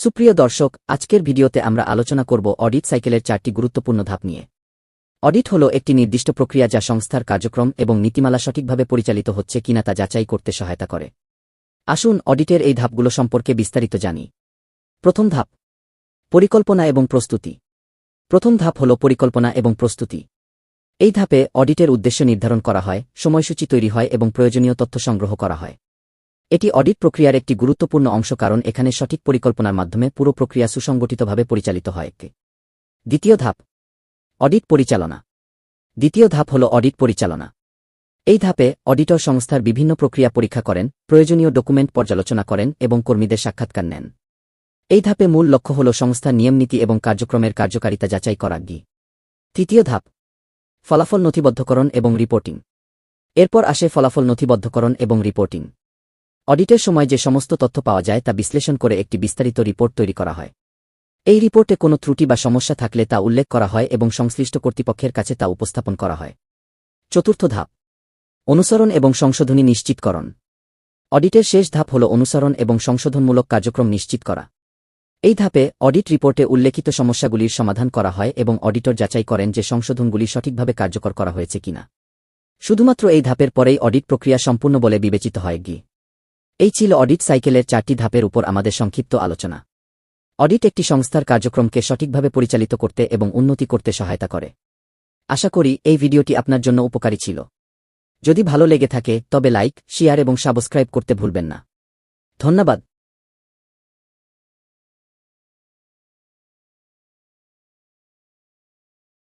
সুপ্রিয় দর্শক, আজকের ভিডিওতে আমরা আলোচনা করব অডিট সাইকেলের চারটি গুরুত্বপূর্ণ ধাপ নিয়ে। অডিট হল একটি নির্দিষ্ট প্রক্রিয়া যা সংস্থার কার্যক্রম এবং নীতিমালা সঠিকভাবে পরিচালিত হচ্ছে কিনা তা যাচাই করতে সহায়তা করে। আসুন অডিটের এই ধাপগুলো সম্পর্কে বিস্তারিত জানি। প্রথম ধাপ, পরিকল্পনা এবং প্রস্তুতি। প্রথম ধাপ হল পরিকল্পনা এবং প্রস্তুতি। এই ধাপে অডিটের উদ্দেশ্য নির্ধারণ করা হয়, সময়সূচি তৈরি হয় এবং প্রয়োজনীয় তথ্য সংগ্রহ করা হয়। এটি অডিট প্রক্রিয়ার একটি গুরুত্বপূর্ণ অংশ কারণ এখানে সঠিক পরিকল্পনার মাধ্যমে পুরো প্রক্রিয়া সুসংগঠিতভাবে পরিচালিত হয়। দ্বিতীয় ধাপ। অডিট পরিচালনা। দ্বিতীয় ধাপ হল অডিট পরিচালনা। এই ধাপে অডিটর সংস্থার বিভিন্ন প্রক্রিয়া পরীক্ষা করেন, প্রয়োজনীয় ডকুমেন্ট পর্যালোচনা করেন এবং কর্মীদের সাক্ষাৎকার নেন। এই ধাপে মূল লক্ষ্য হল সংস্থার নিয়মনীতি এবং কার্যক্রমের কার্যকারিতা যাচাই করা গি তৃতীয় ধাপ। ফলাফল নথিবদ্ধকরণ এবং রিপোর্টিং। এরপর আসে ফলাফল নথিবদ্ধকরণ এবং রিপোর্টিং। অডিটের সময় যে সমস্ত তথ্য পাওয়া যায় তা বিশ্লেষণ করে একটি বিস্তারিত রিপোর্ট তৈরি করা হয়। এই রিপোর্টে কোনো ত্রুটি বা সমস্যা থাকলে তা উল্লেখ করা হয় এবং সংশ্লিষ্ট কর্তৃপক্ষের কাছে তা উপস্থাপন করা হয়। চতুর্থ ধাপ। অনুসরণ এবং সংশোধনী নিশ্চিতকরণ। অডিটের শেষ ধাপ হল অনুসরণ এবং সংশোধনমূলক কার্যক্রম নিশ্চিত করা। এই ধাপে অডিট রিপোর্টে উল্লেখিত সমস্যাগুলির সমাধান করা হয় এবং অডিটর যাচাই করেন যে সংশোধনগুলি সঠিকভাবে কার্যকর করা হয়েছে কিনা। শুধুমাত্র এই ধাপের পরেই অডিট প্রক্রিয়া সম্পূর্ণ বলে বিবেচিত হয় গি। এই ছিল অডিট সাইকেলের চারটি ধাপের উপর আমাদের সংক্ষিপ্ত আলোচনা। অডিট একটি সংস্থার কার্যক্রমকে সঠিকভাবে পরিচালিত করতে এবং উন্নতি করতে সহায়তা করে। আশা করি এই ভিডিওটি আপনার জন্য উপকারী ছিল। যদি ভালো লেগে থাকে, তবে লাইক, শেয়ার এবং সাবস্ক্রাইব করতে ভুলবেন না। ধন্যবাদ।